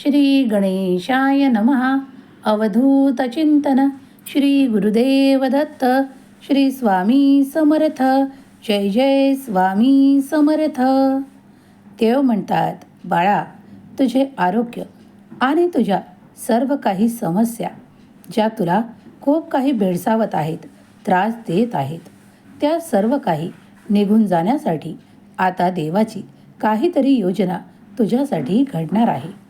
श्री गणेशाय नमः. अवधूत चिंतन श्री गुरुदेव दत्त श्री स्वामी समर्थ जय जय स्वामी समर्थ. देव म्हणतात बाळा तुझे आरोग्य आणि तुझ्या सर्व काही समस्या ज्या तुला खूप काही भेडसावत आहेत त्रास देत आहेत त्या सर्व काही निघून जाण्यासाठी आता देवाची काहीतरी योजना तुझ्यासाठी घडणार आहे.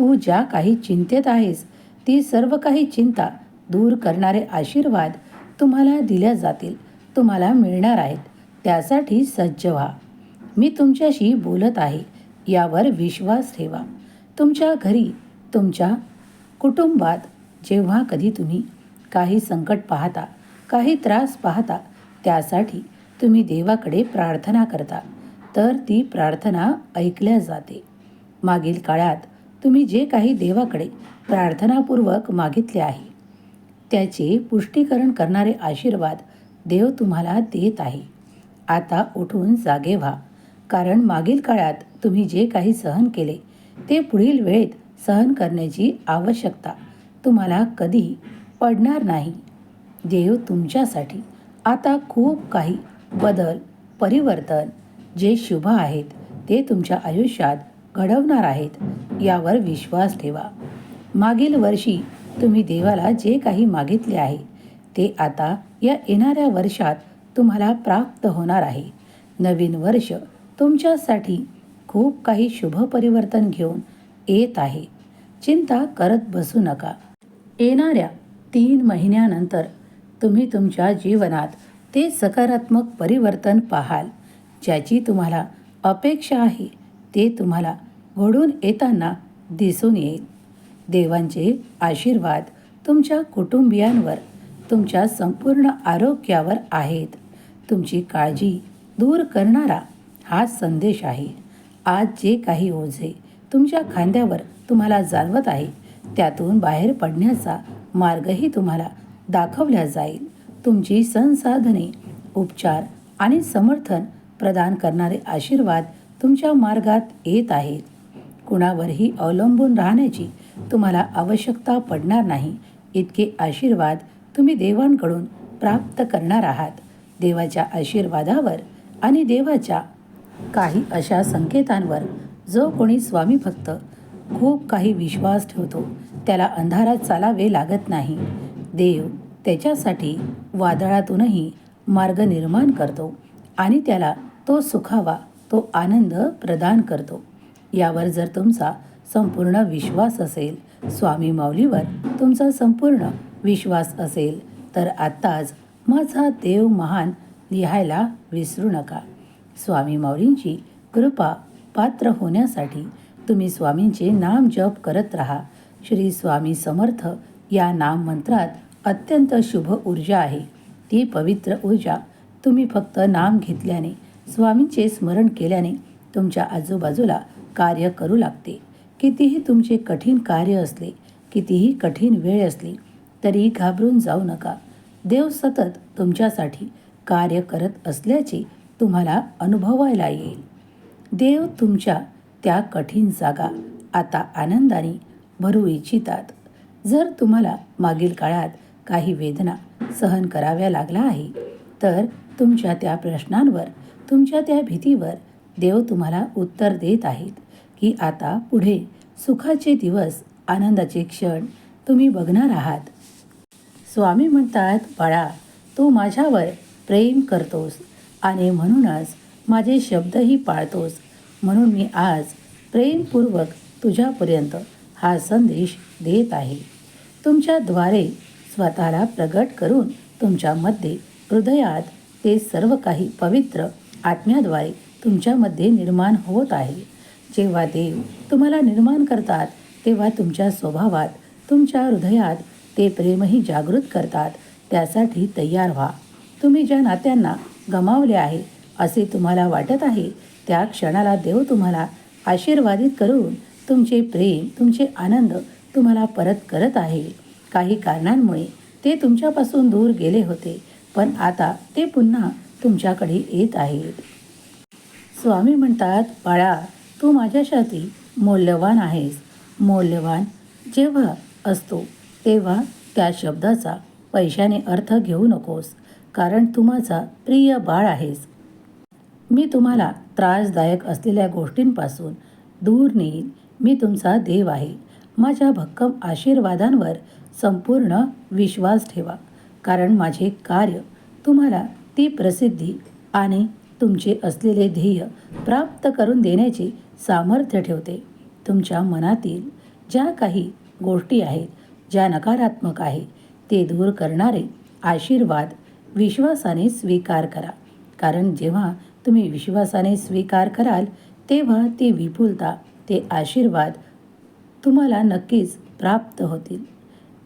तू ज्या काही चिंतेत आहेस ती सर्व काही चिंता दूर करणारे आशीर्वाद तुम्हाला दिल्या जातील तुम्हाला मिळणार आहेत. त्यासाठी सज्ज व्हा. मी तुमच्याशी बोलत आहे यावर विश्वास ठेवा. तुमच्या घरी तुमच्या कुटुंबात जेव्हा कधी तुम्ही काही संकट पाहता काही त्रास पाहता त्यासाठी तुम्ही देवाकडे प्रार्थना करता तर ती प्रार्थना ऐकल्या जाते. मागील काळात तुम्ही जे काही देवाकडे प्रार्थनापूर्वक मागितले आहे त्याचे पुष्टीकरण करणारे आशीर्वाद देव तुम्हाला देत आहे. आता उठून जागे व्हा कारण मागील काळात तुम्ही जे काही सहन केले ते पुढील वेळेत सहन करण्याची आवश्यकता तुम्हाला कधी पडणार नाही. देव तुमच्यासाठी आता खूप काही बदल परिवर्तन जे शुभ आहेत ते तुमच्या आयुष्यात घडवणार आहेत यावर विश्वास ठेवा. मागील वर्षी तुम्ही देवाला जे काही मागितले आहे ते आता या येणाऱ्या वर्षात तुम्हाला प्राप्त होणार आहे. नवीन वर्ष तुमच्यासाठी खूप काही शुभ परिवर्तन घेऊन येत आहे. चिंता करत बसू नका. येणाऱ्या तीन महिन्यानंतर तुम्ही तुमच्या जीवनात ते सकारात्मक परिवर्तन पाहाल ज्याची तुम्हाला अपेक्षा आहे. ते तुम्हाला घडून येताना दिसून येईल. देवांचे आशीर्वाद तुमच्या कुटुंबियांवर तुमच्या संपूर्ण आरोग्यावर आहेत. तुमची काळजी दूर करणारा हा संदेश आहे. आज जे काही ओझे तुमच्या खांद्यावर तुम्हाला जाणवत आहे त्यातून बाहेर पडण्याचा मार्गही तुम्हाला दाखवला जाईल. तुमची संसाधने उपचार आणि समर्थन प्रदान करणारे आशीर्वाद तुमच्या मार्गात येत आहेत कुणावरही अवलंबून राहण्याची तुम्हाला आवश्यकता पडणार नाही. इतके आशीर्वाद तुम्ही देवांकडून प्राप्त करणार आहात. देवाच्या आशीर्वादावर आणि देवाच्या काही अशा संकेतांवर जो कोणी स्वामी भक्त खूप काही विश्वास ठेवतो त्याला अंधारात चालावे लागत नाही. देव त्याच्यासाठी वादळातूनही मार्ग निर्माण करतो आणि त्याला तो सुखावा तो आनंद प्रदान करतो. यावर जर तुमचा संपूर्ण विश्वास असेल स्वामी माऊलीवर तुमचा संपूर्ण विश्वास असेल तर आत्ताच माझा देव महान लिहायला विसरू नका. स्वामी माऊलींची कृपा पात्र होण्यासाठी तुम्ही स्वामींचे नाम जप करत राहा. श्री स्वामी समर्थ या नाम मंत्रात अत्यंत शुभ ऊर्जा आहे. ती पवित्र ऊर्जा तुम्ही फक्त नाम घेतल्याने स्वामींचे स्मरण केल्याने तुमच्या आजूबाजूला कार्य करू लागते. कितीही तुमचे कठीण कार्य असले कितीही कठीण वेळ असली तरी घाबरून जाऊ नका. देव सतत तुमच्यासाठी कार्य करत असल्याचे तुम्हाला अनुभवायला येईल. देव तुमच्या त्या कठीण जागा आता आनंदाने भरू इच्छितात. जर तुम्हाला मागील काळात काही वेदना सहन कराव्या लागला आहे तर तुमच्या त्या प्रश्नांवर तुमच्या त्या भीतीवर देव तुम्हाला उत्तर देत आहेत की आता पुढे सुखाचे दिवस आनंदाचे क्षण तुम्ही बघणार आहात. स्वामी म्हणतात बाळा तू माझ्यावर प्रेम करतोस आणि म्हणूनच माझे शब्दही पाळतोस. म्हणून मी आज प्रेमपूर्वक तुझ्यापर्यंत हा संदेश देत आहे. तुमच्याद्वारे स्वतःला प्रगट करून तुमच्यामध्ये हृदयात ते सर्व काही पवित्र आत्म्याद्वारे तुमच्यामध्ये निर्माण होत आहे. जेव्हा देव तुम्हाला निर्माण करतात तेव्हा तुमच्या स्वभावात तुमच्या हृदयात ते प्रेमही जागृत करतात. त्यासाठी तयार व्हा. तुम्ही ज्या नात्यांना गमावले आहे असे तुम्हाला वाटत आहे त्या क्षणाला देव तुम्हाला आशीर्वादित करून तुमचे प्रेम तुमचे आनंद तुम्हाला परत करत आहे. काही कारणांमुळे ते तुमच्यापासून दूर गेले होते पण आता ते पुन्हा तुमच्याकडे येत आहेत. स्वामी म्हणतात बाळा तू माझ्यासाठी मौल्यवान आहेस. मौल्यवान जेव्हा असतो तेव्हा त्या शब्दाचा पैशाने अर्थ घेऊ नकोस कारण तू माझा प्रिय बाळ आहेस. मी तुम्हाला त्रासदायक असलेल्या गोष्टींपासून दूर नेईन. मी तुमचा देव आहे. माझ्या भक्कम आशीर्वादांवर संपूर्ण विश्वास ठेवा कारण माझे कार्य तुम्हाला ती प्रसिद्धी आणि तुमचे असलेले ध्येय प्राप्त करून देण्याचे सामर्थ्य ठेवते. तुमच्या मनातील ज्या काही गोष्टी आहेत ज्या नकारात्मक आहे ते दूर करणारे आशीर्वाद विश्वासाने स्वीकार करा. कारण जेव्हा तुम्ही विश्वासाने स्वीकार कराल तेव्हा ती विपुलता ते आशीर्वाद तुम्हाला नक्कीच प्राप्त होतील.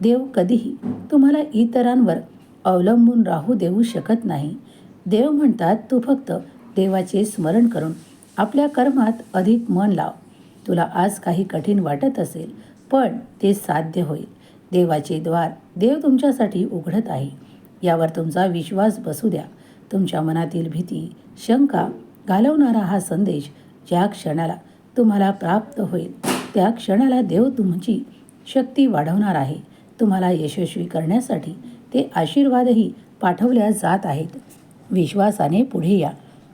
देव कधीही तुम्हाला इतरांवर अवलंबून राहू देऊ शकत नाही. देव म्हणतात तू फक्त देवाचे स्मरण करून आपल्या कर्मात अधिक मन लाव. तुला आज काही कठीण वाटत असेल पण ते साध्य होईल. देवाचे द्वार देव तुमच्यासाठी उघडत आहे. यावर तुमचा विश्वास बसू द्या. तुमच्या मनातील भीती शंका घालवणारा हा संदेश ज्या क्षणाला तुम्हाला प्राप्त होईल त्या क्षणाला देव तुमची शक्ती वाढवणार आहे. तुम्हाला यशस्वी करण्यासाठी ते आशीर्वादही पाठवल्या जात आहेत. विश्वासाने पुढे या.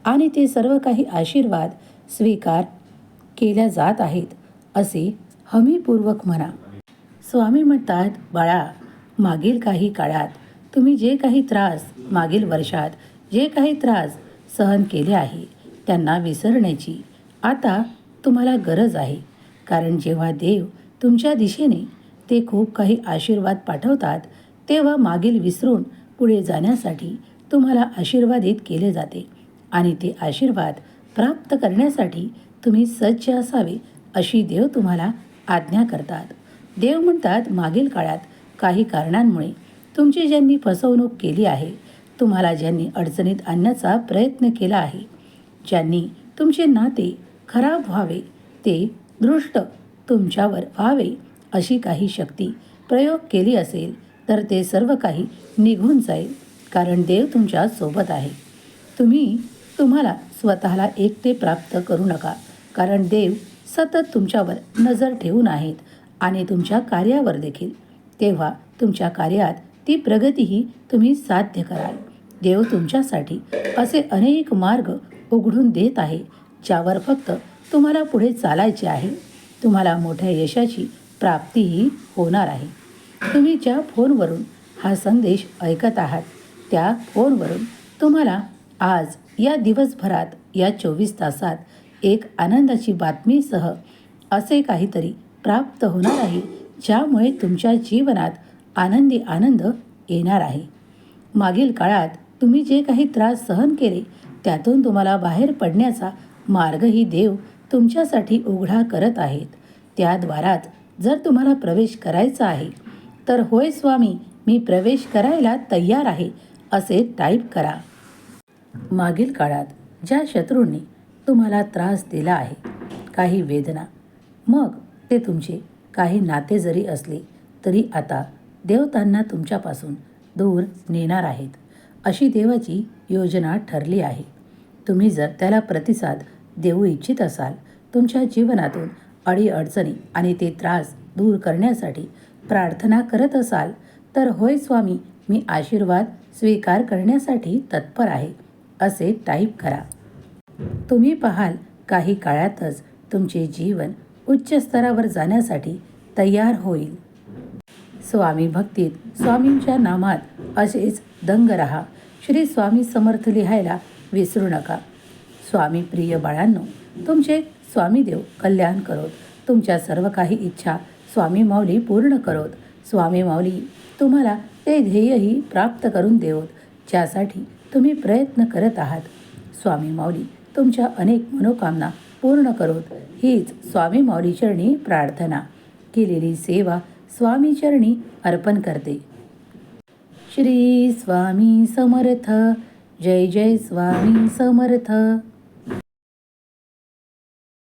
आणि ते सर्व काही आशीर्वाद स्वीकार केल्या जात आहेत असे हमीपूर्वक म्हणा. स्वामी म्हणतात बाळा मागील काही काळात तुम्ही जे काही त्रास मागील वर्षात जे काही त्रास सहन केले आहे त्यांना विसरण्याची आता तुम्हाला गरज आहे. कारण जेव्हा देव तुमच्या दिशेने ते खूप काही आशीर्वाद पाठवतात तेव्हा मागील विसरून पुढे जाण्यासाठी तुम्हाला आशीर्वादित केले जाते आणि ते आशीर्वाद प्राप्त करण्यासाठी तुम्ही सज्ज असावे अशी देव तुम्हाला आज्ञा करतात. देव म्हणतात मागील काळात काही कारणांमुळे तुमची ज्यांनी फसवणूक केली आहे तुम्हाला ज्यांनी अडचणीत आणण्याचा प्रयत्न केला आहे ज्यांनी तुमचे नाते खराब व्हावे ते दृष्ट तुमच्यावर व्हावे अशी काही शक्ती प्रयोग केली असेल तर ते सर्व काही निघून जाईल कारण देव तुमच्यासोबत आहे. तुम्ही तुम्हाला स्वतःला एकटे प्राप्त करू नका कारण देव सतत तुमच्यावर नजर ठेवून आहेत आणि तुमच्या कार्यावर देखील. तेव्हा तुमच्या कार्यात ती प्रगतीही तुम्ही साध्य कराल. देव तुमच्यासाठी असे अनेक मार्ग उघडून देत आहे ज्यावर फक्त तुम्हाला पुढे चालायचे आहे. तुम्हाला मोठ्या यशाची प्राप्तीही होणार आहे. तुम्ही ज्या फोनवरून हा संदेश ऐकत आहात. त्या फोनवरून तुम्हाला आज या दिवसभरात या चोवीस तासात एक आनंदाची बातमीसह असे काहीतरी प्राप्त होणार आहे ज्यामुळे तुमच्या जीवनात आनंदी आनंद येणार आहे. मागील काळात तुम्ही जे काही त्रास सहन केले त्यातून तुम्हाला बाहेर पडण्याचा मार्गही देव तुमच्यासाठी उघडा करत आहेत. त्याद्वारात जर तुम्हाला प्रवेश करायचा आहे तर होय स्वामी मी प्रवेश करायला तयार आहे असे टाईप करा. मागील काळात ज्या शत्रूंनी तुम्हाला त्रास दिला आहे काही वेदना मग ते तुमचे काही नाते जरी असले तरी आता देव त्यांना तुमच्यापासून दूर नेणार आहेत अशी देवाची योजना ठरली आहे. तुम्ही जर त्याला प्रतिसाद देऊ इच्छित असाल तुमच्या जीवनातून अडीअडचणी आणि ते त्रास दूर करण्यासाठी प्रार्थना करत असाल तर होय स्वामी मी आशीर्वाद स्वीकार करण्यासाठी तत्पर आहे असे टाईप करा. तुम्ही पाहाल काही काळातच तुमचे जीवन उच्च स्तरावर जाण्यासाठी तयार होईल. स्वामी भक्तीत स्वामींच्या नामात असेच दंग रहा श्री स्वामी समर्थ लिहायला विसरू नका. स्वामी प्रिय बाळांनो तुमचे स्वामी देव कल्याण करोत तुमच्या सर्व काही इच्छा स्वामी माऊली पूर्ण करोत. स्वामी माऊली तुम्हाला ते ध्येयही प्राप्त करून देवत ज्यासाठी तुम्ही प्रयत्न करत आहात. स्वामी माऊली तुमच्या अनेक मनोकामना पूर्ण करोत. हीच स्वामी माऊली चरणी प्रार्थना. केलेली सेवा स्वामी चरणी अर्पण करते. श्री स्वामी समर्थ. जय जय स्वामी समर्थ.